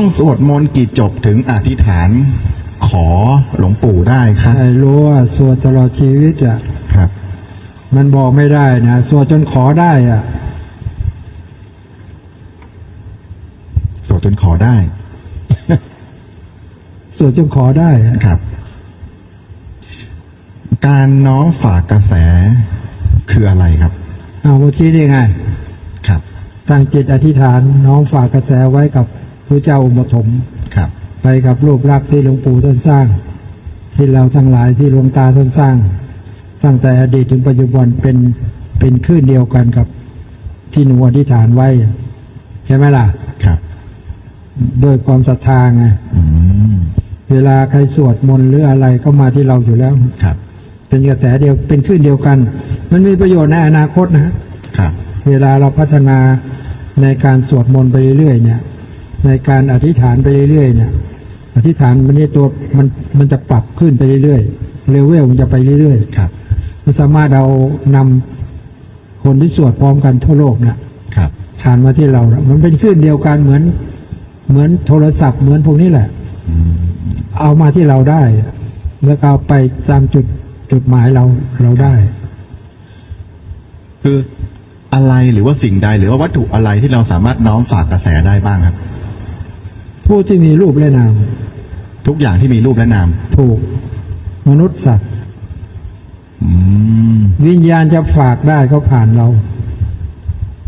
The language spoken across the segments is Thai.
ต้องสวดมนต์กี่จบถึงอธิษฐานขอหลวงปู่ได้ครับให้รู้ว่าสวดตลอดชีวิตอะ ครับ มันบอกไม่ได้นะสวดจนขอได้อะสวดจนขอได้ สวดจนขอได้อะครับ การน้อมฝากกระแสคืออะไรครับ เอาเมื่อกี้นี่ไง ครับ ตั้งจิตอธิษฐานน้อมฝากกระแสไว้กับ พระเจ้าอุปฐมภ์ครับ ไปกับรูปลักษณ์ที่หลวงปู่ท่านสร้าง ที่เราทั้งหลายที่หลวงตาท่านสร้าง ตั้งแต่อดีตถึงปัจจุบันเป็นเป็นคลื่นเดียวกันกับ ที่หนูอธิษฐานไว้ ใช่ไหมล่ะครับด้วยความศรัทธาไงอืมเวลาใครสวดมนต์หรืออะไรก็มาที่เราอยู่แล้วครับ เป็นกระแสเดียวเป็นคลื่นเดียวกัน มันมีประโยชน์ในอนาคตนะครับ เวลาเราพัฒนาในการสวดมนต์ไปเรื่อยๆเนี่ย ในการอธิษฐานไปเรื่อยๆเนี่ยอธิษฐานมันนี่ตัวมันมันจะปรับขึ้นไปเรื่อยๆเลเวลมันจะไปเรื่อยครับๆมันสามารถเอานำคนที่สวดพร้อมกันทั่วโลกเนี่ยครับผ่านมาที่เราแล้วมันเป็นคลื่นเดียวกันเหมือน เหมือนโทรศัพท์เหมือนพวกนี้แหละ เอามาที่เราได้ แล้วก็เอาไปตามจุดจุดหมายเราเราได้ คืออะไรหรือว่าสิ่งใดหรือว่าวัตถุอะไรที่เราสามารถน้อมฝากกระแสได้บ้างครับ ผู้ที่มีรูปและนาม ทุกอย่างที่มีรูปและนาม ถูก มนุษย์สัตว์อืมวิญญาณจะฝากได้ก็ผ่านเรา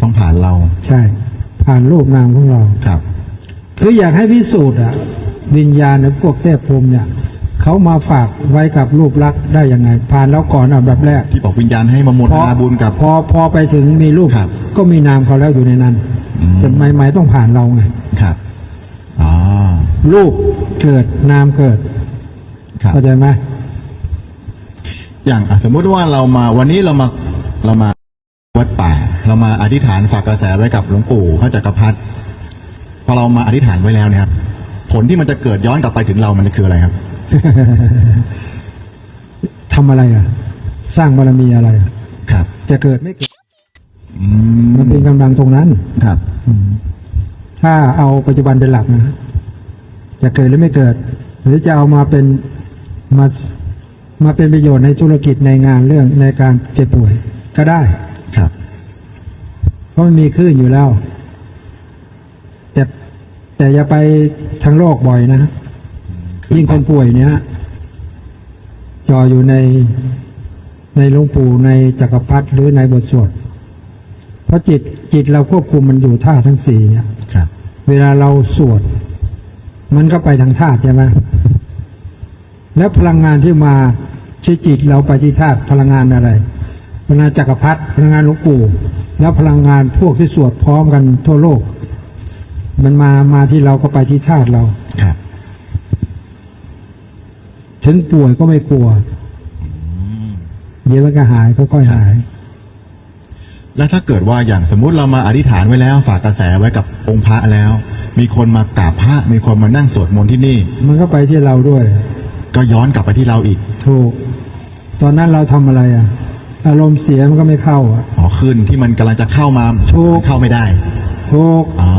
ต้องผ่านเรา ใช่ ผ่านรูปนามของเราครับ คืออยากให้พิสูจน์อะวิญญาณในพวกเทพพรหมเนี่ยเขามาฝากไว้กับรูปลักษณ์ได้ยังไง ผ่านแล้วก่อนอันดับแรก ที่บอกวิญญาณให้มาโมทนาบุญกับ พอพอไปถึงมีรูปครับก็มีนามเขาแล้วอยู่ในนั้นอืมแต่ไม่ไม่ต้องผ่านเราไงครับอ๋อ รูปเกิดนามเกิดครับเข้าใจไหมอย่างอะสมมุติว่าเรามาวันนี้เรามาเรามาวัดป่า เรามาอธิษฐานฝากกระแสไว้กับหลวงปู่พระจักรพรรดิพอเรามาอธิษฐานไว้แล้วเนี่ยครับผลที่มันจะเกิดย้อนกลับไปถึงเรามันคืออะไรครับทำอะไรอะ สร้างบารมีอะไรอะครับ จะเกิดไม่เกิดอืมมันเป็นกำลังตรงนั้นครับถ้าเอาปัจจุบันเป็นหลักนะ จะเกิดหรือไม่เกิด หรือจะเอามาเป็นมามาเป็นประโยชน์ในธุรกิจในงานเรื่องในการเจ็บป่วยก็ได้ครับเพราะมันมีคลื่นอยู่แล้ว แต่แต่อย่าไปทางโลกบ่อยนะยิ่งคนป่วยเนี้ยจออยู่ในในหลวงปู่ในจักรพรรดิหรือในบทสวดเพราะจิตจิตเราควบคุมมันอยู่ท่าทั้งสี่เนี่ยครับเวลาเราสวด มันก็ไปทางธาตุใช่ไหมแล้วพลังงานที่มาที่จิตเราไปที่ธาตุพลังงานอะไรพลังงานจักรพรรดิพลังงานหลวงปู่แล้วพลังงานพวกที่สวดพร้อมกันทั่วโลก มันมามาที่เราก็ไปที่ธาตุเราครับถึงป่วยก็ไม่กลัวเดี๋ยวมันก็หายค่อยๆหาย แล้วถ้าเกิดว่าอย่างสมมุติเรามาอธิษฐานไว้แล้ว ฝากกระแสไว้กับองค์พระแล้ว มีคนมากราบพระมีคนมานั่งสวดมนต์ที่นี่ มันก็ไปที่เราด้วย ก็ย้อนกลับไปที่เราอีก ถูก ตอนนั้นเราทำอะไรอะ อารมณ์เสียมันก็ไม่เข้าอะอ๋อขึ้นที่มันกำลังจะเข้ามาถูกเข้าไม่ได้ถูกอ๋อ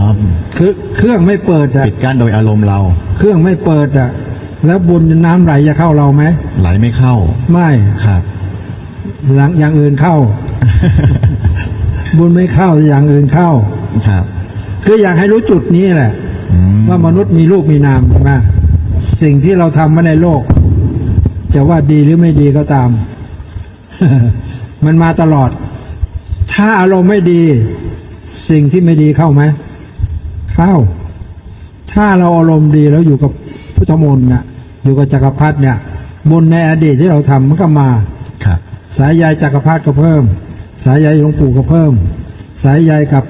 คือเครื่องไม่เปิดอะปิดกั้นโดยอารมณ์เรา เครื่องไม่เปิดอะ แล้วบุญน้ำไหลจะเข้าเราไหมไหลไม่เข้า ไม่ครับหลังอย่างอื่นเข้า บุญไม่เข้าแต่อย่างอื่นเข้าครับ คืออยากให้รู้จุดนี้แหละอืมว่ามนุษย์มีรูปมีนามใช่ไหมสิ่งที่เราทำมาในโลก จะว่าดีหรือไม่ดีก็ตาม มันมาตลอด ถ้าอารมณ์ไม่ดี สิ่งที่ไม่ดีเข้าไหมเข้า ถ้าเราอารมณ์ดีแล้วอยู่กับพุทธมนต์น่ะอยู่กับจักรพรรดิเนี่ยบุญในอดีตที่เราทำมันก็มาครับสายใยจักรพรรดิก็เพิ่ม สายใยหลวงปู่ก็เพิ่ม สายใยกับ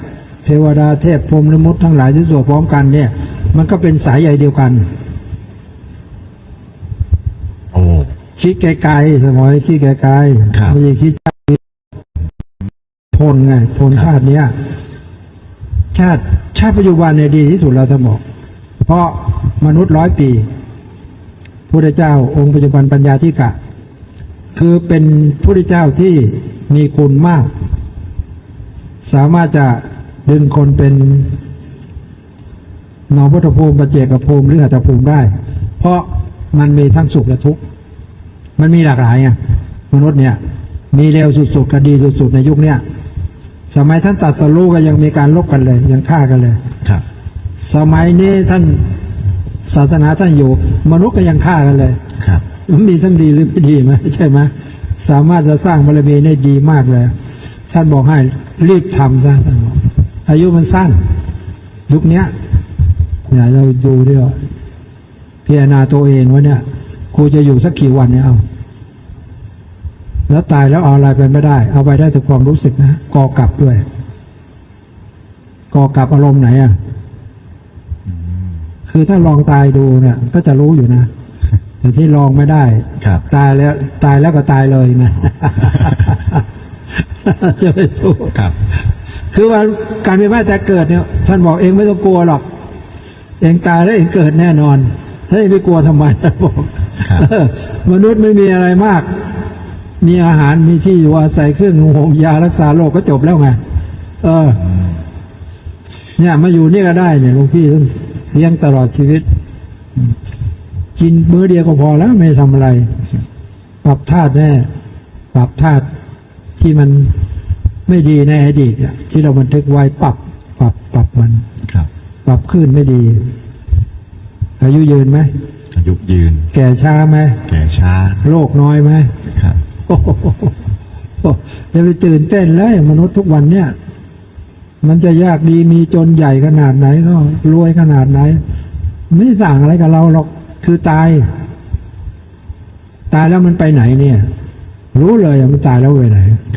เทวดาเทพพรหมหรือมุดทั้งหลายที่สวดพร้อมกันเนี่ย มันก็เป็นสายใยเดียวกันโอ้คิดไกลๆสมอยคิดไกลครับๆไม่ใช่คิดทนไงทนครับชาติเนี้ยชาติชาติปัจจุบันเนี่ยดีที่สุดเราจะบอก เพราะมนุษย์ร้อยปีพระเจ้าองค์ปัจจุบันปัญญาธิกะ คือเป็นพระเจ้าที่มีคุณมาก สามารถจะ ดึงคนเป็นหนอพุทธภูมิปัจเจกภูมิหรืออัตภูมิได้ เพราะมันมีทั้งสุขและทุกข์มันมีหลากหลายไงมนุษย์เนี่ย มีเร็วสุดๆกับดีสุดๆในยุคเนี้ยสมัยท่านตรัดสรู้ก็ยังมีการลบกันเลย ยังฆ่ากันเลยครับ สมัยนี้ท่านศาสนาท่านอยู่ มนุษย์ก็ยังฆ่ากันเลยครับมันมีทั้งดีหรือไม่ดีไหมใช่ไหมสามารถจะสร้างบารมีได้ดีมากเลย ท่านบอกให้รีบทำซะท่านบอก อายุมันสั้น ยุคเนี้ยเนี่ยเราดูด้วยว่าพิจารณาตัวเองว่าเนี่ยกูจะอยู่สักกี่วันเนี่ยเอาแล้วตายแล้วเอาอะไรไปไม่ได้ เอาไปได้แต่ความรู้สึกนะกอกลับด้วยกอกลับอารมณ์ไหนอะคือถ้าลองตายดูเนี่ย ก็จะรู้อยู่นะแต่ที่ลองไม่ได้ครับ ตายแล้วตายแล้วก็ตายเลยนะจะไปสู้ครับ คือว่าการเป็นมาแต่เกิดเนี่ยท่านบอกเองไม่ต้องกลัวหรอก เองตายแล้วเองเกิดแน่นอนถ้าเองไม่กลัวทำไมท่านบอกครับเออมนุษย์ไม่มีอะไรมาก มีอาหารมีที่อยู่อาศัยเครื่องนุ่งห่มยารักษาโรคก็จบแล้วไงเออ เนี่ยมาอยู่นี่ก็ได้เนี่ยหลวงพี่ท่านเลี้ยงตลอดชีวิต กินมื้อเดียวก็พอแล้วไม่ทำอะไร ปรับธาตุแน่ ปรับธาตุที่มัน ไม่ดีในอดีตอะที่เราบันทึกไว้ปรับปรับปรับมันครับ ปรับขึ้นไม่ดี อายุยืนไหมอายุยืน แก่ช้าไหมแก่ช้าโรคน้อยไหมครับโอ้โหอย่าไปตื่นเต้นเลยมนุษย์ทุกวันเนี่ย มันจะยากดีมีจนใหญ่ขนาดไหนก็รวยขนาดไหน ไม่สั่งอะไรกับเราหรอกคือตาย ตายแล้วมันไปไหนเนี่ย รู้เลยอะมันตายแล้วไปไหนครับ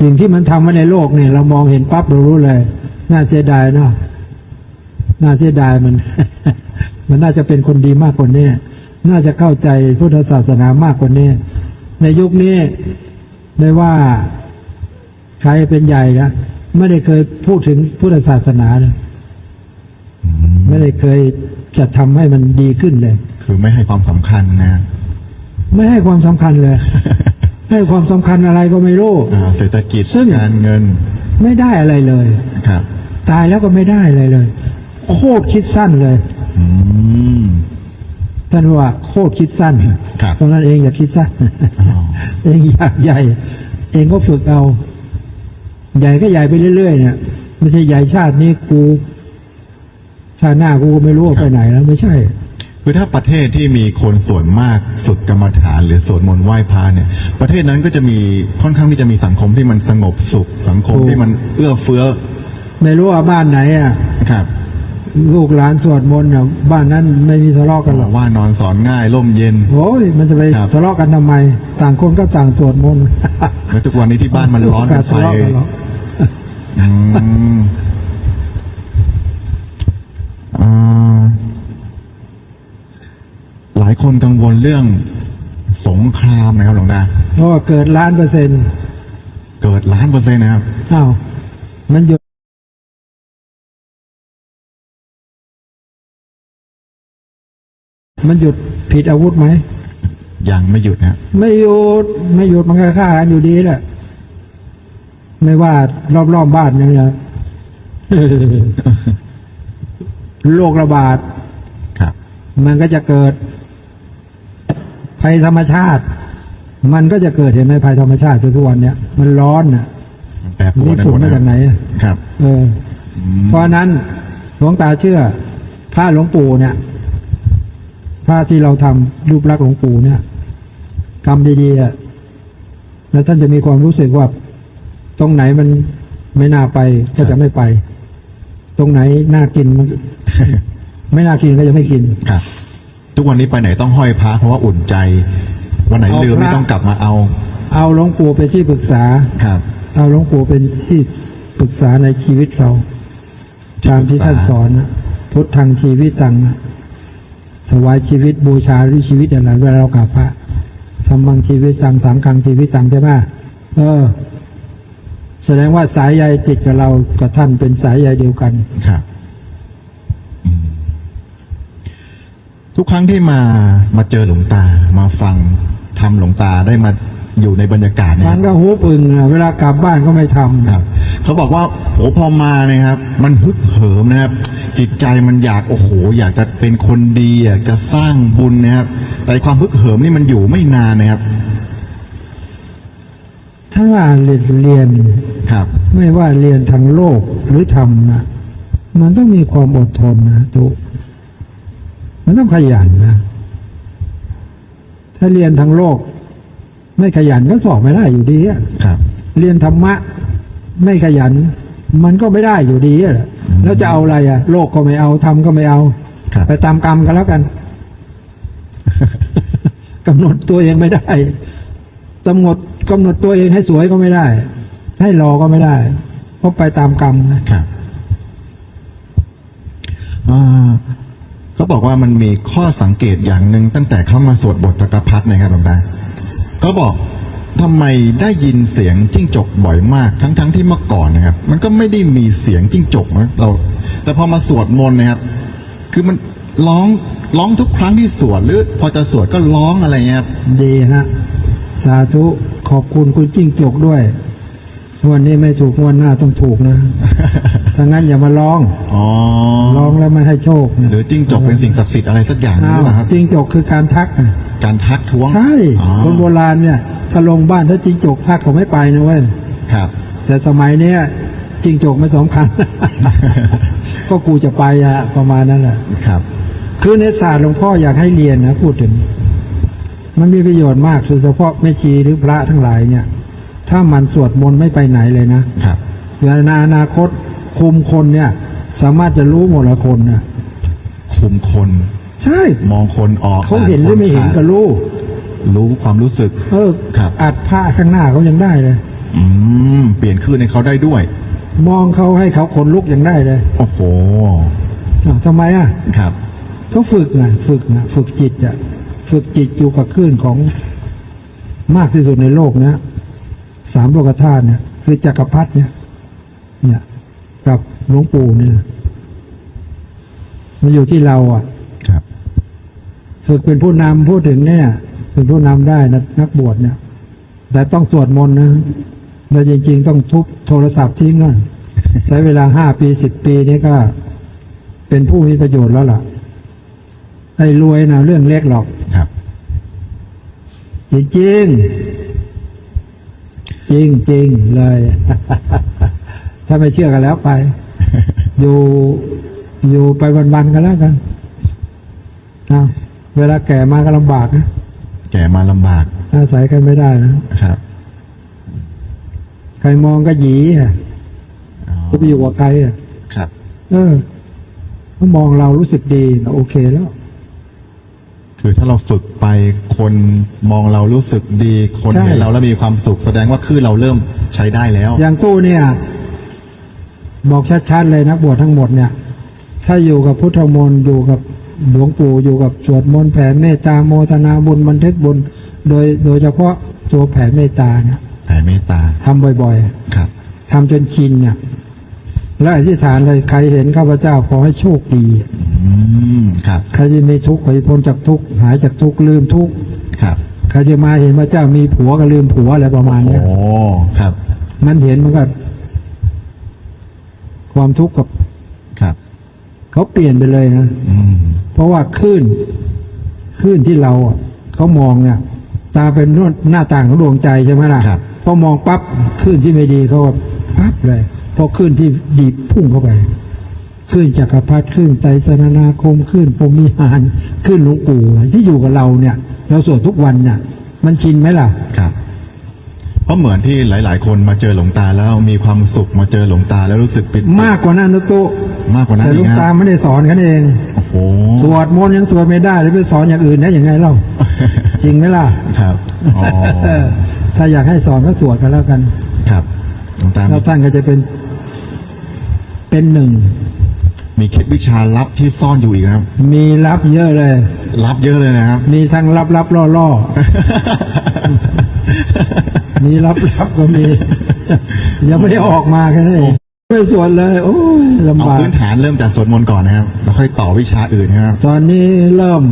สิ่งที่มันทำมาในโลกเนี่ย เรามองเห็นปั๊บเรารู้เลย น่าเสียดายเนาะน่าเสียดายมัน มันน่าจะเป็นคนดีมากกว่านี้น่าจะเข้าใจพุทธศาสนามากกว่านี้ในยุคนี้ไม่ว่าใครเป็นใหญ่นะไม่ได้เคยพูดถึงพุทธศาสนาเลยไม่ได้เคยจะทำให้มันดีขึ้นเลย คือไม่ให้ความสำคัญนะ ไม่ให้ความสำคัญเลย ให้ความสำคัญอะไรก็ไม่รู้อ่าเศรษฐกิจซึ่งการเงิน ไม่ได้อะไรเลยครับ ตายแล้วก็ไม่ได้อะไรเลย โคตรคิดสั้นเลยอืมท่านว่าโคตรคิดสั้นครับเพราะนั้นเองอย่าคิดสั้นอ๋อเองอยากใหญ่ เองก็ฝึกเอา ใหญ่ก็ใหญ่ไปเรื่อยๆเนี่ยไม่ใช่ใหญ่ชาตินี้กู ชาติหน้ากูก็ไม่รู้ว่าไปไหนแล้วไม่ใช่ คือถ้าประเทศที่มีคนส่วนมากฝึกกรรมฐาน หรือสวดมนต์ไหว้พระเนี่ย ประเทศนั้นก็จะมีค่อนข้างที่จะมีสังคมที่มันสงบสุข สังคมถูกที่มันเอื้อเฟื้อไม่รู้ว่าบ้านไหนอะครับลูกหลานสวดมนต์อะบ้านนั้นไม่มีทะเลาะกันหรอกว่านอนสอนง่ายร่มเย็นโอ้ยมันจะไปครับทะเลาะกันทำไม ต่างคนก็ต่างสวดมนต์แล้วทุกวันนี้ที่บ้านมันร้อนเป็นไฟ ทะเลาะกันหรอก อืมอ่าหลายคนกังวลเรื่องสงครามนะครับหลวงตาเพราะว่าเกิดล้านเปอร์เซ็นต์เกิดล้านเปอร์เซ็นต์นะครับอ้าวมันหยุดมันหยุดผิดอาวุธไหมยังไม่หยุดนะครับไม่หยุดไม่หยุดมันก็ฆ่ากันอยู่ดีแหละไม่ว่ารอบๆบบ้านอย่างเงี้ยโรคระบาดครับมันก็จะเกิด ภัยธรรมชาติ มันก็จะเกิดเห็นไหมภัยธรรมชาติทุกวันเนี้ยมันร้อนน่ะมันแปรปรวนนี่ไปหฝุ่มนดมานะคจารับกไหนอะครับ เอออเพราะฉะนั้นหลวงตาเชื่อพระหลวงปู่เนี่ยพระที่เราทำรูปลักษณ์หลวงปู่เนี่ยกรรมดีๆอะแล้วท่านจะมีความรู้สึกว่า ตรงไหนมันไม่น่าไปก็จะไม่ไป ตรงไหนน่ากินมันไม่น่ากินก็จะไม่กินครับ ทุกวันนี้ไปไหนต้องห้อยพระเพราะว่าอุ่นใจ วันไหนเอาลืมไม่พระต้องกลับมาเอา เอาหลวงปู่เป็นที่ปรึกษาครับ เอาหลวงปู่เป็นที่ปรึกษาในชีวิตเราที่ตามที่ปรึกษาท่านสอนนะพุทธังชีวิตตังนะถวายชีวิตบูชาด้วยชีวิตอะไรเวลาเรากราบพระทำบังชีวิตสังสังคังชีวิตสังใช่ไหมเออ แสดงว่าสายใยจิตกับเรากับท่านเป็นสายใยเดียวกันครับอืม ทุกครั้งที่มามาเจอหลวงตามาฟังทำหลวงตาได้มาอยู่ในบรรยากาศเนยคมัรันบก็หูปึงอะเวลากลับบ้านก็ไม่ทำครับ เขาบอกว่าโอ้พอมาเนี่ยครับ มันฮึกเหิมนะครับ จิตใจมันอยากโอ้โห อยากจะเป็นคนดีอยากจะสร้างบุญนะครับ แต่ความฮึกเหิมนี่มันอยู่ไม่นานนะครับถ้าว่าเรียนเรียน ครับ ไม่ว่าเรียนทางโลกหรือธรรมนะมันต้องมีความอดทนนะทุก มันต้องขยันนะ ถ้าเรียนทางโลก ไม่ขยันก็สอบไม่ได้อยู่ดีอะครับ เรียนธรรมะ ไม่ขยัน มันก็ไม่ได้อยู่ดีอะแล้วจะเอาอะไรอะโลกก็ไม่เอาธรรมก็ไม่เอาครับไปตามกรรมกันแล้วกันกำหนดตัวเองไม่ได้กำหนดกำหนดตัวเองให้สวยก็ไม่ได้ ให้รอก็ไม่ได้ เพราะไปตามกรรมนะครับอ่า เขาบอกว่ามันมีข้อสังเกตอย่างหนึ่งตั้งแต่เขามาสวดบทจักรพรรดินะครับหลวงตาเขาบอกทำไมได้ยินเสียงจิ้งจกบ่อยมาก ทั้งๆที่เมื่อก่อนนะครับ มันก็ไม่ได้มีเสียงจิ้งจกนะเรา แต่พอมาสวดมนต์นะครับ คือมันร้องร้องทุกครั้งที่สวดหรือพอจะสวดก็ร้องอะไรเงี้ยครับดีฮะสาธุขอบคุณคุณจิ้งจกด้วย วันนี้ไม่ถูกวันหน้าต้องถูกนะ ถ้างั้นอย่ามาร้องอ๋อร้องแล้วไม่ให้โชคนะหรือจิ้งจกเป็นสิ่งศักดิ์สิทธิ์อะไรสักอย่างหรืออ้าวเปล่าครับจิ้งจกคือการทักนะการทักท้วงใช่อ๋อคนโบราณเนี่ย ถ้าลงบ้านถ้าจิ้งจกทักเขาไม่ไปนะเว้ยครับ แต่สมัยเนี้ยจิ้งจกไม่สำคัญก็กูจะไปอะประมาณนั้นแหละครับ คือในศาสตร์หลวงพ่ออยากให้เรียนนะพูดถึง มันมีประโยชน์มากโดยเฉพาะแม่ชีหรือพระทั้งหลายเนี่ย ถ้ามันสวดมนต์ไม่ไปไหนเลยนะครับเวลาในอนาคตคุมคนเนี่ย สามารถจะรู้หมดละคนนะคุมคน ใช่มองคนออกเขาเห็นหรือไม่เห็นก็รู้รู้ความรู้สึก เออครับอัดผ้าข้างหน้าเขายังได้เลยอืมเปลี่ยนขึ้นให้เขาได้ด้วย มองเขาให้เขาขนลุกยังได้เลย โอ้โหอ้าวทำไมอะครับก็ฝึกนะฝึกนะฝึกจิตอะฝึกจิตอยู่กับคลื่นของมากที่สุดในโลกเนี้ย สามโลกธาตุเนี่ยคือจักรพรรดิเนี่ยเนี่ยกับหลวงปู่เนี่ยมันอยู่ที่เราอะครับ ฝึกเป็นผู้นำพูดถึงเนี่ยเป็นผู้นำได้นะนักบวชเนี่ย แต่ต้องสวดมนต์นะแต่จริง ๆ ต้องทุบโทรศัพท์ทิ้งก่อนใช้เวลาห้าปีสิบปีนี่ก็ เป็นผู้มีประโยชน์แล้วล่ะไอ้รวยนะเรื่องเล็กหรอกครับจริงจริง จริงจริงๆเลย ถ้าไม่เชื่อกันแล้วไป อยู่อยู่ไปวันๆกันแล้วกันเอาเวลาแก่มาก็ลำบากนะแก่มาลำบากอาศัยกันไม่ได้นะครับ ใครมองก็หยีอะจะไปอยู่กับใครอะครับ เออเขามองเรารู้สึกดีนะโอเคแล้ว คือถ้าเราฝึกไปคนมองเรารู้สึกดีคนใช่ เห็นเราแล้วมีความสุขแสดงว่าคือเราเริ่มใช้ได้แล้ว อย่างตู้เนี่ย บอกชัดๆเลยนักบวชทั้งหมดเนี่ย ถ้าอยู่กับพุทธมนต์อยู่กับหลวงปู่อยู่กับสวดมนต์แผ่เมตตาโมทนาบุญบันทึกบุญ โดยโดยเฉพาะตัวแผ่เมตตาเนี่ยแผ่เมตตาทำบ่อยครับ ๆทำจนชินเนี่ย แล้วอธิษฐานเลยใครเห็นข้าพเจ้าขอให้โชคดี อืม ครับใครจะมีทุกข์ขอให้พ้นจากทุกข์หายจากทุกข์ลืมทุกข์ครับใครจะมาเห็นพระเจ้ามีผัวก็ลืมผัวอะไรประมาณโอ้เนี้ยครับ มันเห็นมันก็ ความทุกข์กับครับเขาเปลี่ยนไปเลยนะอืมเพราะว่าคลื่นคลื่นที่เราอะเขามองเนี่ย ตาเป็นหน้าต่างของดวงใจใช่ไหมล่ะครับพอมองปั๊บคลื่นที่ไม่ดีเขาก็ปั๊บเลยเพราะคลื่นที่ดีพุ่งเข้าไป คลื่นจักรพรรดิคลื่นไตรสรณาคมคลื่นพรหมิหารคลื่นหลวงปู่ที่อยู่กับเราเนี่ย เราสวดทุกวันเนี่ยมันชินไหมล่ะครับ เพราะเหมือนที่หลาย ๆ คนมาเจอหลวงตาแล้วมีความสุขมาเจอหลวงตาแล้วรู้สึกปิติมากกว่านั้นนะตุมากกว่านั้นแต่หอีลูกกนะตาไม่ได้สอนกันเองโอ้โหสวดมนต์ยังสวดไม่ได้แล้วไปสอนอย่างอื่นได้ยังไงเล่าจริงไหมล่ะครับอ๋อเออถ้าอยากให้สอนก็สวดกันแล้วกัน ครับหลวงตาแล้วท่านก็จะเป็นเป็นหนึ่ง มีเคล็ดวิชาลับที่ซ่อนอยู่อีกนะครับ มีลับเยอะเลย ลับเยอะเลยนะครับ มีทั้งลับลับล่อล่อมีลับลับก็มี ยังไม่ได้ออกมาแค่นั้นเองไม่สวดเลย โอ้ยลำเอาบากพื้นฐานเริ่มจากสวดมนต์ก่อนนะครับ แล้วค่อยต่อวิชาอื่นนะครับ ตอนนี้เริ่ม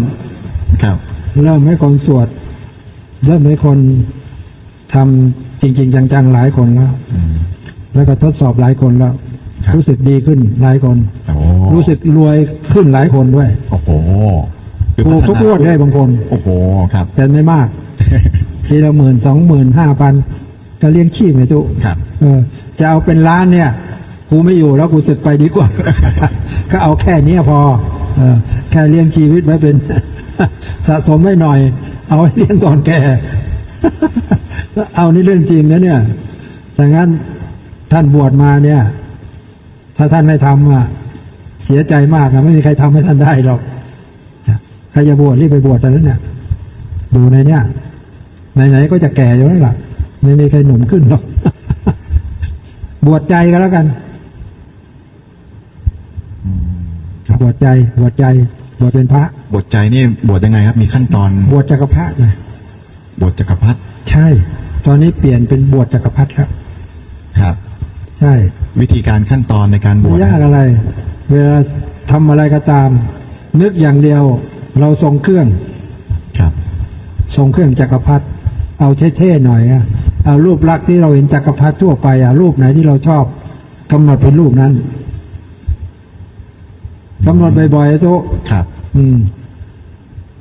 ครับ เริ่มให้คนสวด เริ่มให้คนทำจริง ๆ จังๆหลายคนแล้วอืมแล้วก็ทดสอบหลายคนแล้วค รับรู้สึกดีขึ้นหลายคน โอ้รู้สึกรวยขึ้นหลายคนด้วยโอ้โหคือถูกทุกงวดได้บางคน โอ้โหครับ แต่ไม่มาก ทีละหมื่นสองหมื่นห้าพันก็เลี้ยงชีพไงทุกครับ เออ จะเอาเป็นล้านเนี่ยกูไม่อยู่แล้วกูสึกไปดีกว่า ก็เอาแค่เนี้ยพอเออแค่เลี้ยงชีวิตไว้เป็น สะสมไว้หน่อย เอาไว้เลี้ยงตอนแก่ เอานี่เรื่องจริงนะเนี่ยแต่งั้นท่านบวชมาเนี่ย ถ้าท่านไม่ทำอะเสียใจมากอะไม่มีใครทำให้ท่านได้หรอกใครจะบวชรีบไปบวชแต่นั้นเนี่ยดูในเนี่ยไหนๆก็จะแก่อยู่แล้วล่ะไม่มีใครหนุ่มขึ้นหรอกบวชใจก็แล้วกันครับบวชใจบวชใจบวชเป็นพระบทใจนี่บวชยังไงครับ มีขั้นตอน บวชจักรพรรดิไงบทจักรพรรดิใช่ ตอนนี้เปลี่ยนเป็นบวชจักรพรรดิแล้วครับ ใช่วิธีการขั้นตอนในการบไม่วชยากอะไร เวลาทำอะไรก็ตาม นึกอย่างเดียวเราทรงเครื่องครับทรงเครื่องจักรพรรดิเอาเท่ๆหน่อยนะเอารูปลักษณ์ที่เราเห็นจักรพรรดิทั่วไปอะรูปไหนที่เราชอบกำหนดเป็นรูปนั้นกำหนดบ่อยๆโตะครับ อืม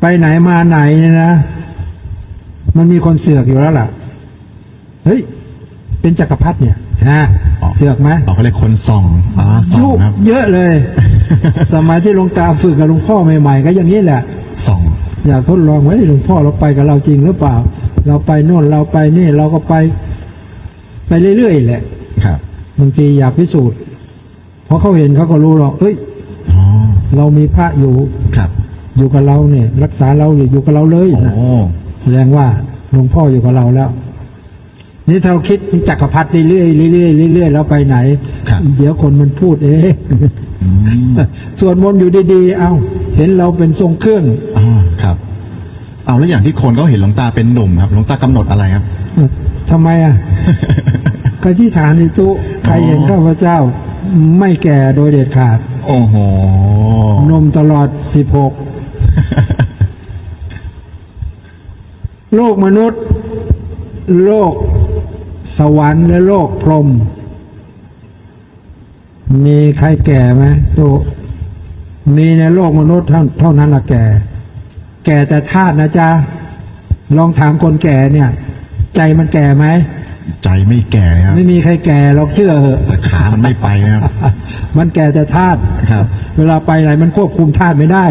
ไปไหนมาไหนเนี่ยนะ มันมีคนเสือกอยู่แล้วล่ะ เฮ้ย เป็นจักรพรรดิเนี่ย ฮะอ๋อเสือกไหมเอาเขาเรียกคนส่องอ๋อส่องยุครับเยอะเลย สมัยที่หลวงตาฝึกกับหลวงพ่อใหม่ๆ ก็อย่างนี้แหละส่องอยากทดลองว่าเฮ้ยหลวงพ่อเราไปกับเราจริงหรือเปล่า เราไปโน่นเราไปนี่เราก็ไป ไปเรื่อยๆแหละ ครับบางทีอยากพิสูจน์เพราะเขาเห็นเขาก็รู้หรอกเอ้ยอ๋อเรามีพระอยู่ครับ อยู่กับเราเนี่ย รักษาเราอยู่อยู่กับเราเลยโอ้นะแสดงว่าหลวงพ่ออยู่กับเราแล้ว นี่ถ้าเราคิดจักรพรรดิเรื่อยๆเรื่อยๆเรื่อยๆแล้วไปไหนครับเดี๋ยวคนมันพูดเองอืมสวดมนต์อยู่ดีๆ เอาเห็นเราเป็นทรงเครื่องอ๋อครับ เอาแล้วอย่างที่คนเขาเห็นหลวงตาเป็นหนุ่มครับหลวงตากำหนดอะไรครับเอ่อทำไมอะก็ที่ฐานนิตุใครเห็นข้าพเจ้าไม่แก่โดยเด็ดขาด โอ้โหนมตลอดสิบหกโลกมนุษย์ โลก สวรรค์และโลกพรหมมีใครแก่ไหมตุมีในโลกมนุษย์เท่าเท่านั้นละแก่ แก่แต่ธาตุนะจ๊ะ ลองถามคนแก่เนี่ย ใจมันแก่ไหม ใจไม่แก่นะครับ ไม่มีใครแก่หรอกเชื่อเหอะแต่ขามันไม่ไปนะครับ มันแก่แต่ธาตุครับ เวลาไปไหนมันควบคุมธาตุไม่ได้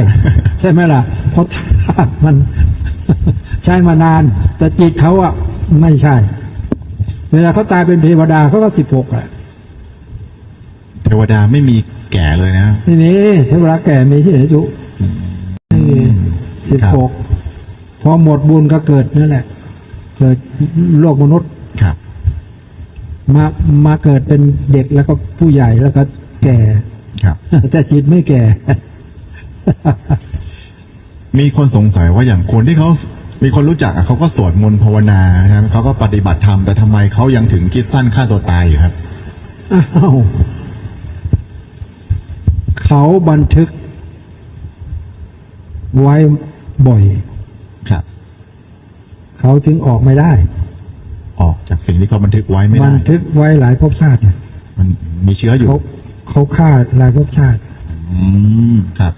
ใช่ไหมล่ะ เพราะธาตุมันใช้มานาน แต่จิตเขาอะไม่ใช่ เวลาเขาตายเป็นเทวดาเขาก็สิบหกอะเทวดาไม่มีแก่เลยนะครับไม่มีเทวดาแก่มีที่ไหนจุไม่มีสิบครับหกพอหมดบุญก็เกิดนั่นแหละ เกิดโลกมนุษย์ครับ มามาเกิดเป็นเด็กแล้วก็ผู้ใหญ่แล้วก็แก่ครับแต่จิตไม่แก่ มีคนสงสัยว่าอย่างคนที่เขา มีคนรู้จักอะเขาก็สวดมนต์ภาวนานะครับเขาก็ปฏิบัติธรรมแต่ทำไมเขายังถึงคิดสั้นฆ่าตัวตายอยู่ครับอ้าวเขาบันทึก ไว้บ่อย ครับ เขาถึงออกไม่ได้ ออกจากสิ่งที่เขาบันทึกไว้ไม่บัได้นทึกไว้หลายภพชาติเนี่ยมันมีเชื้ออยู่เขาเขาฆ่าหลายภพชาติ อืมครับ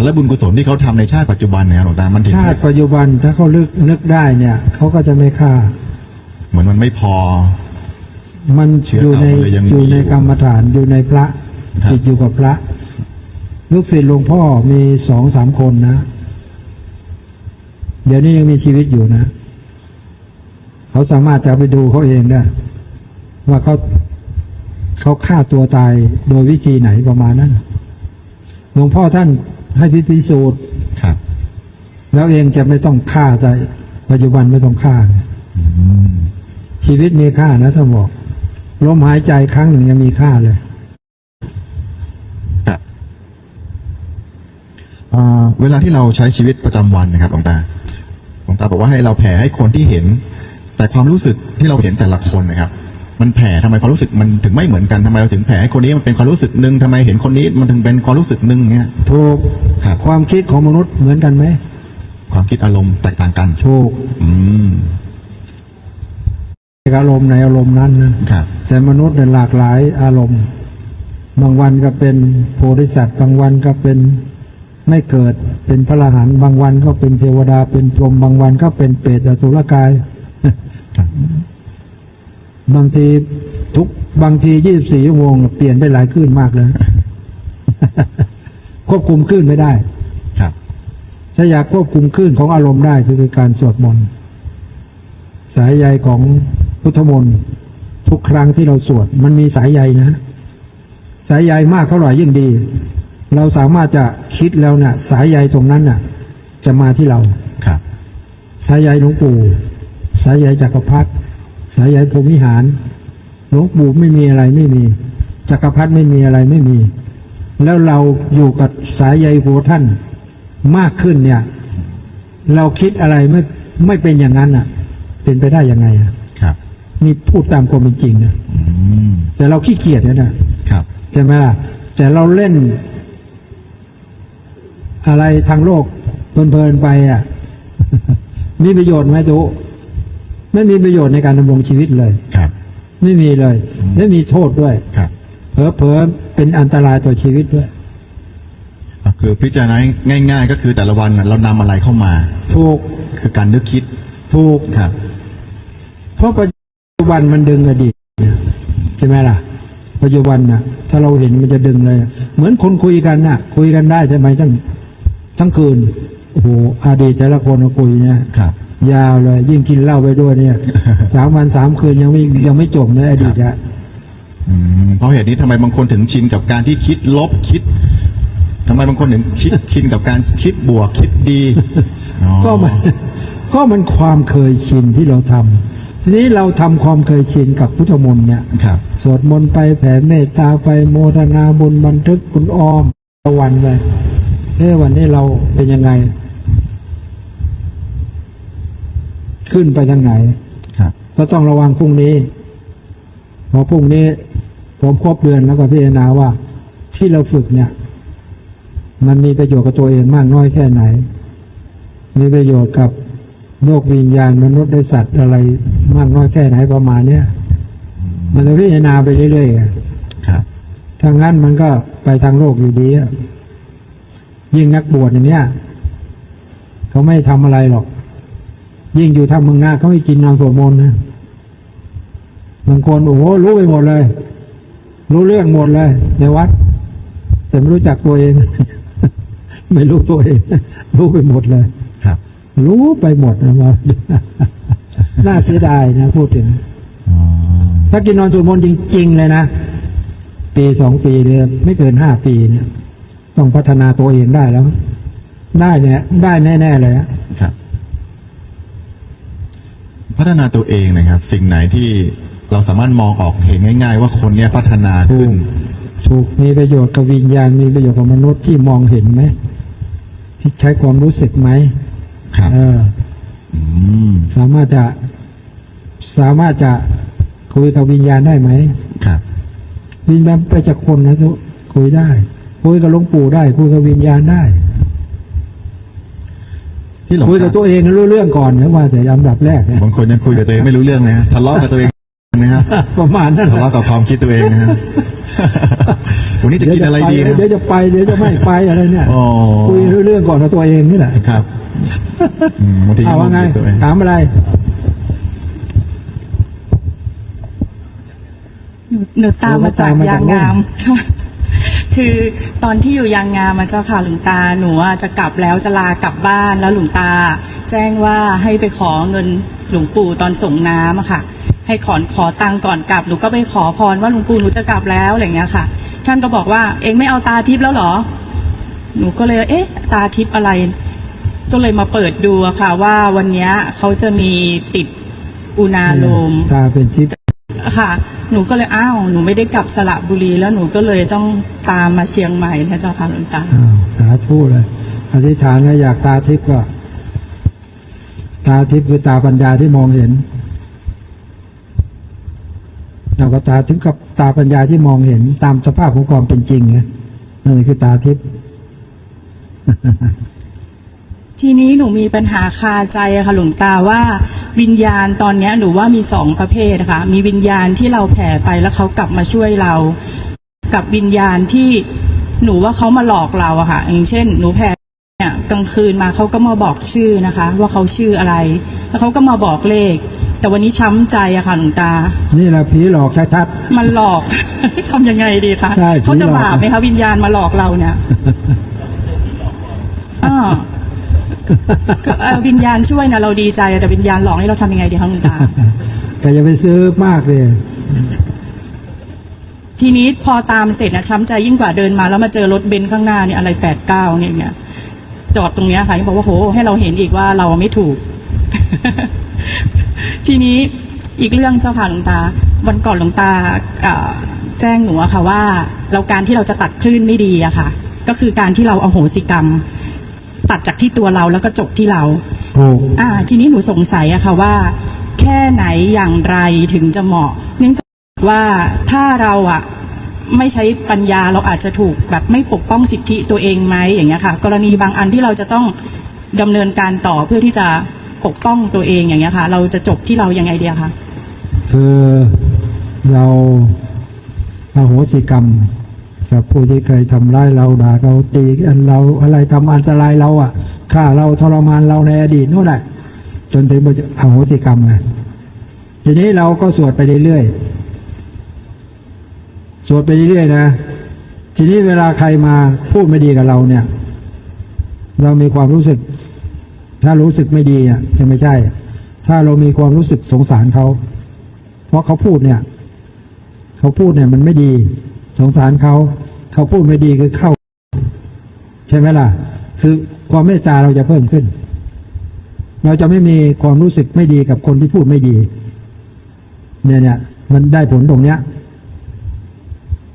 แล้วบุญกุศลที่เขาทำในชาติปัจจุบันเนี่ยหลวงตามันถึงชาติปัจจุบันถ้าเขาลึกนึกได้เนี่ยเขาก็จะไม่ฆ่า เหมือนมันไม่พอ มันเชื้ออยู่ในเก่าเลยยังมีอยู่ในอยู่กรรมฐานอยู่ในพระครับจิตอยู่กับพระ ลูกศิษย์หลวงพ่อมีสองสามคนนะ เดี๋ยวนี้ยังมีชีวิตอยู่นะ เขาสามารถจะเอาไปดูเขาเองได้ ว่าเขาเขาฆ่าตัวตายโดยวิธีไหนประมาณนั้นหลวงพ่อท่าน ให้พิพิสูจน์ครับ แล้วเองจะไม่ต้องฆ่าใจปัจจุบันไม่ต้องฆ่าอืมชีวิตมีค่านะท่านบอกลมหายใจครั้งหนึ่งยังมีค่าเลยครับอ่าเวลาที่เราใช้ชีวิตประจำวันนะครับหลวงตาหลวงตาบอกว่าให้เราแผ่ให้คนที่เห็น แต่ความรู้สึกที่เราเห็นแต่ละคนนะครับ มันแผ่ทำไมความรู้สึกมันถึงไม่เหมือนกันทำไมเราถึงแผ่ให้คนนี้มันเป็นความรู้สึกหนึ่งทำไมเห็นคนนี้มันถึงเป็นความรู้สึกหนึ่งเงี้ย ถูกครับ ความคิดของมนุษย์เหมือนกันไหมความคิดอารมณ์แตกต่างกัน ถูกอืมอารมณ์ในอารมณ์นั้นนะครับ แต่มนุษย์เนี่ยหลากหลายอารมณ์ บางวันก็เป็นโพธิสัตว์บางวันก็เป็นไม่เกิดเป็นพระอรหันต์บางวันก็เป็นเทวดาเป็นพรหมบางวันก็เป็นเปรตอสุรกายครับ บางทีทุกบางทียี่สิบสี่ชั่วโมงเปลี่ยนไปหลายคลื่นมากเลย ควบคุมคลื่นไม่ได้ ครับ ถ้าอยากควบคุมคลื่นของอารมณ์ได้คือการสวดมนต์สายใยของพุทธมนต์ทุกครั้งที่เราสวด มันมีสายใยนะ สายใยมากเท่าไหร่ยิ่งดี เราสามารถจะคิดแล้วนะ่ะ สายใยตรงนั้นน่ะ จะมาที่เราครับ สายใยหลวงปู่สายใยจักรพรรดิสายใยพรหมวิหารหลวงปู่ไม่มีอะไรไม่มี จักรพรรดิไม่มีอะไรไม่มี แล้วเราอยู่กับสายใยหัวท่านมากขึ้นเนี่ย เราคิดอะไรไม่ไม่เป็นอย่างนั้นอะ เป็นไปได้ยังไงอะครับนี่พูดตามความเป็นจริงนะอืมแต่เราขี้เกียจนะนะครับใช่ไหมล่ะแต่เราเล่น อะไรทางโลกเพลินๆไปอะมีประโยชน์ไหมทุ ไม่มีประโยชน์ในการดำรงชีวิตเลยครับ ไม่มีเลย และมีโทษด้วยครับเผลอๆเป็นอันตรายต่อชีวิตด้วยอะคือพิจารณาง่าย ๆ ก็คือแต่ละวันน่ะเรานำอะไรเข้ามา ถูกคือการนึกคิด ถูกครับ เพราะปัจจุบันมันดึงอดีตนะใช่ไหมล่ะ ปัจจุบันนะถ้าเราเห็นมันจะดึงเลยนะเหมือนคนคุยกันนะคุยกันได้ใช่ไหมทั้งทั้งคืนโอ้โหอดีตแต่ละคนมาคุยเนี่ยครับ ยาวเลย ยิ่งกินเหล้าไปด้วยเนี่ยสามวันสามคืนยังไม่ยังไม่จบเลยอดีตอะอืมเพราะเหตุนี้ทำไมบางคนถึงชินกับการที่คิดลบคิดทำไมบางคนถึงชิดชินกับการคิดบวกคิดดีอ๋อ ก็มันก็มันความเคยชินที่เราทำทีนี้เราทำความเคยชินกับพุทธมนต์เนี่ยครับ สวดมนต์ไปแผ่เมตตาไปโมทนาบุญบันทึกคุณออมตะวันไปเฮ้วันนี้เราเป็นยังไง ขึ้นไปทางไหนครับก็ต้องระวังพรุ่งนี้พอพรุ่งนี้ ผมครบเดือนแล้วก็พิจารณาว่า ที่เราฝึกเนี่ย มันมีประโยชน์กับตัวเองมากน้อยแค่ไหน มีประโยชน์กับโลกวิญญาณมนุษย์และสัตว์อะไรมากน้อยแค่ไหนประมาณเนี้ยมันจะพิจารณาไปเรื่อยๆอะครับถ้างั้นมันก็ไปทางโลกอยู่ดีอะยิ่งนักบวชอย่างเนี้ยเขาไม่ทำอะไรหรอก ยิ่งอยู่ทางเมืองหน้าเขาไม่กินนอนสวดมนต์นะบางคนโอ้โหรู้ไปหมดเลย รู้เรื่องหมดเลย ในวัด แต่ไม่รู้จักตัวเอง ไม่รู้ตัวเอง รู้ไปหมดเลย ครับ รู้ไปหมดนะว่าน่าเสียดายนะพูดถึงอ๋อถ้ากินนอนสวดมนต์จริง ๆ เลยนะปีสองปีเนี่ยไม่เกินห้าปีเนี่ย ต้องพัฒนาตัวเองได้แล้ว ได้เนี่ยได้แน่ ๆ เลยอะครับ พัฒนาตัวเองนะครับ สิ่งไหนที่เราสามารถมองออกเห็นง่าย ๆ ว่าคนเนี้ยพัฒนาขึ้น ถูกมีประโยชน์กับวิญญาณมีประโยชน์กับมนุษย์ที่มองเห็นไหมที่ใช้ความรู้สึกไหมครับเอออืมสามารถจะสามารถจะคุยกับวิญญาณได้ไหมครับ วิญญาณไปจากคนนะทุกคุยได้ คุยกับหลวงปู่ได้ คุยกับวิญญาณได้ ที่หลงคุยกับตัวเองให้รู้เรื่องก่อนนะว่าแต่อันดับแรกนะบางคนยังคุยกับตัวเองไม่รู้เรื่องเลยฮะทะเลาะกับตัวเองนะครับประมาณนั้นทะเลาะกับความคิดตัวเองนะฮะวันนี้จะกินอะไรดีนะเดี๋ยวจะไปเดี๋ยวจะไม่ไปอะไรเนี่ยอ๋อคุยเรื่องก่อนกับตัวเองนี่แหละครับอืมบางทีเอาว่าไงตัวเองถามอะไรหนูหนูตามมาจากหนูก็ตามมาจากยางงามค่ะ คือตอนที่อยู่ยางงามมาเจ้าค่ะหลวงตาหนูอะจะกลับแล้วจะลากลับบ้านแล้วหลวงตา แจ้งว่าให้ไปขอเงินหลวงปู่ตอนส่งน้ำอะค่ะ ให้ขอขอตังค์ก่อนกลับหนูก็ไปขอพรว่าหลวงปู่หนูจะกลับแล้วอะไรอย่างเงี้ยค่ะ ท่านก็บอกว่าเองไม่เอาตาทิพย์แล้วเหรอ หนูก็เลยเอ๊ะ ตาทิพย์อะไร ก็เลยมาเปิดดูอะค่ะ ว่าวันเนี้ยเขาจะมีติดอุณาโลม ตาเป็นทิพย์ ค่ะ หนูก็เลยอ้าวหนูไม่ได้กลับสระบุรีแล้วหนูก็เลยต้องตามมาเชียงใหม่นะเจ้าค่ะหลวงตาอ้าวสาธุเลยอธิษฐานนะอยากตาทิพย์ก็ ตาทิพย์คือตาปัญญาที่มองเห็นเราก็ตาทิพย์กับตาปัญญาที่มองเห็น ตามสภาพของความเป็นจริงนะนั่นคือตาทิพย์ ทีนี้หนูมีปัญหาคาใจอะค่ะหลวงตาว่าวิญญาณตอนเนี้ยหนูว่ามีสองประเภทนะคะมีวิญญาณที่เราแผ่ไปแล้วเขากลับมาช่วยเรา กับวิญญาณที่หนูว่าเขามาหลอกเราอะค่ะอย่างเช่น หนูแผ่เนี่ยกลางคืนมาเขาก็มาบอกชื่อนะคะ ว่าเขาชื่ออะไร แล้วเขาก็มาบอกเลข แต่วันนี้ช้ำใจอะค่ะหลวงตา นี่แหละผีหลอกชัดมันหลอก ทำยังไงดีคะใช่เขาจะผีหลอกบาปไหมคะวิญญาณมาหลอกเราเนี่ยอ้อ ก็เอ่อวิญญาณช่วยนะเราดีใจแต่วิญญาณหลอกให้เราทำยังไงดีคะหลวงตาๆแต่อย่าไปซื้อมากเลย ทีนี้พอตามเสร็จนะช้ำใจยิ่งกว่าเดินมา แล้วมาเจอรถเบนซ์ข้างหน้าเนี่ยอะไรแปดเก้าเนี่ยเนี่ยจอดตรงเนี้ยค่ะยังบอกว่าโห ให้เราเห็นอีกว่าเราไม่ถูก ทีนี้อีกเรื่องเจ้าค่ะหลวงตา วันก่อนหลวงตาเอ่อแจ้งหนูอะค่ะว่า เราการที่เราจะตัดคลื่นไม่ดีอะค่ะ ก็คือการที่เราเอาโหสิกรรม ตัดจากที่ตัวเราแล้วก็จบที่เราถูกอ่า ทีนี้หนูสงสัยอะค่ะว่า แค่ไหนอย่างไรถึงจะเหมาะ เนื่องจากว่าถ้าเราอะไม่ใช้ปัญญาเราอาจจะถูกแบบไม่ปกป้องสิทธิตัวเองไหมอย่างเงี้ยค่ะ กรณีบางอันที่เราจะต้องดำเนินการต่อเพื่อที่จะปกป้องตัวเองอย่างเงี้ยค่ะ เราจะจบที่เรายังไงเดียคะคือเราอาโหสิกรรม กับผู้ที่เคยทำร้ายเราด่าเราตีเราอะไรทำอันตรายเราอะฆ่าเราทรมานเราในอดีตนู่นแหละจนถึงอาโหสิกรรมไงทีนี้เราก็สวดไปเรื่อยๆสวดไปเรื่อยๆนะ ทีนี้เวลาใครมาพูดไม่ดีกับเราเนี่ย เรามีความรู้สึก ถ้ารู้สึกไม่ดีอะยังไม่ใช่ ถ้าเรามีความรู้สึกสงสารเขา เพราะเขาพูดเนี่ย เขาพูดเนี่ยมันไม่ดี สงสารเขาเขาพูดไม่ดีคือเข้า ใช่ไหมล่ะ คือความเมตตาเราจะเพิ่มขึ้น เราจะไม่มีความรู้สึกไม่ดีกับคนที่พูดไม่ดี เนี่ยเนี่ยมันได้ผลตรงเนี้ย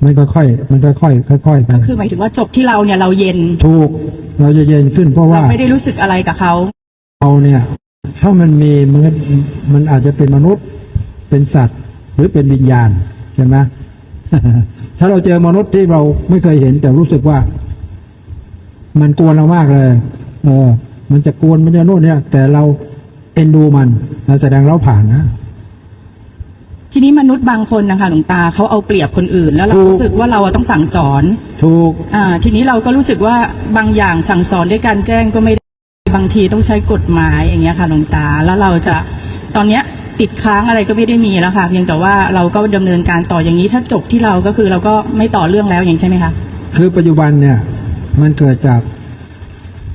มันค่อยๆมันค่อยๆค่อยๆไปก็คือหมายถึงว่าจบที่เราเนี่ยเราเย็นถูกเราจะเย็นขึ้นเพราะเราว่าไม่ได้รู้สึกอะไรกับเขาเราเนี่ยถ้ามันมีมันก็มันอาจจะเป็นมนุษย์เป็นสัตว์ หรือเป็นวิญญาณใช่ไหม ถ้าเราเจอมนุษย์ที่เราไม่เคยเห็น แต่รู้สึกว่า มันกวนเรามากเลยเออมันจะกวนมันจะโน่นเนี่ย แต่เราเอ็นดูมันแสดงเราผ่านนะทีนี้มนุษย์บางคนนะคะหลวงตาเขาเอาเปรียบคนอื่น แล้วเราถูกรู้สึกว่าเราอะต้องสั่งสอนถูกอ่า ทีนี้เราก็รู้สึกว่าบางอย่างสั่งสอนด้วยการแจ้งก็ไม่ได้บางทีต้องใช้กฎหมายอย่างเงี้ยค่ะหลวงตาแล้วเราจะตอนเนี้ย ติดค้างอะไรก็ไม่ได้มีแล้วค่ะเพียงแต่ว่าเราก็ดำเนินการต่ออย่างนี้ถ้าจบที่เราก็คือเราก็ไม่ต่อเรื่องแล้วอย่างใช่ไหมคะคือปัจจุบันเนี่ยมันเกิดจาก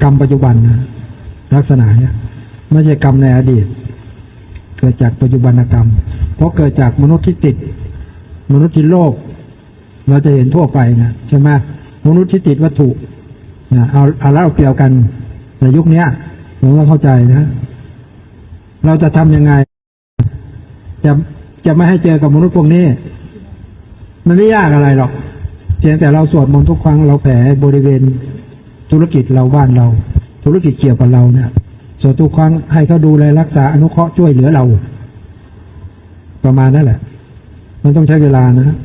กรรมปัจจุบันนะลักษณะเนี่ยไม่ใช่กรรมในอดีต เกิดจากปัจจุบันกรรม เพราะเกิดจากมนุษย์ที่ติด มนุษย์ที่โลภเราจะเห็นทั่วไปนะใช่ไหมมนุษย์ที่ติดวัตถุนะเอาเอาแล้วเอาเปรียบกันในยุคนี้ผมก็เข้าใจนะ เราจะทำยังไง จะจะไม่ให้เจอกับมนุษย์พวกนี้ มันไม่ยากอะไรหรอก เพียงแต่เราสวดมนต์ทุกครั้งเราแผ่บริเวณธุรกิจเราบ้านเรา ธุรกิจเกี่ยวกับเราเนี่ยสวดทุกครั้งให้เขาดูแลรักษาอนุเคราะห์ช่วยเหลือเรา ประมาณนั่นแหละ มันต้องใช้เวลานะ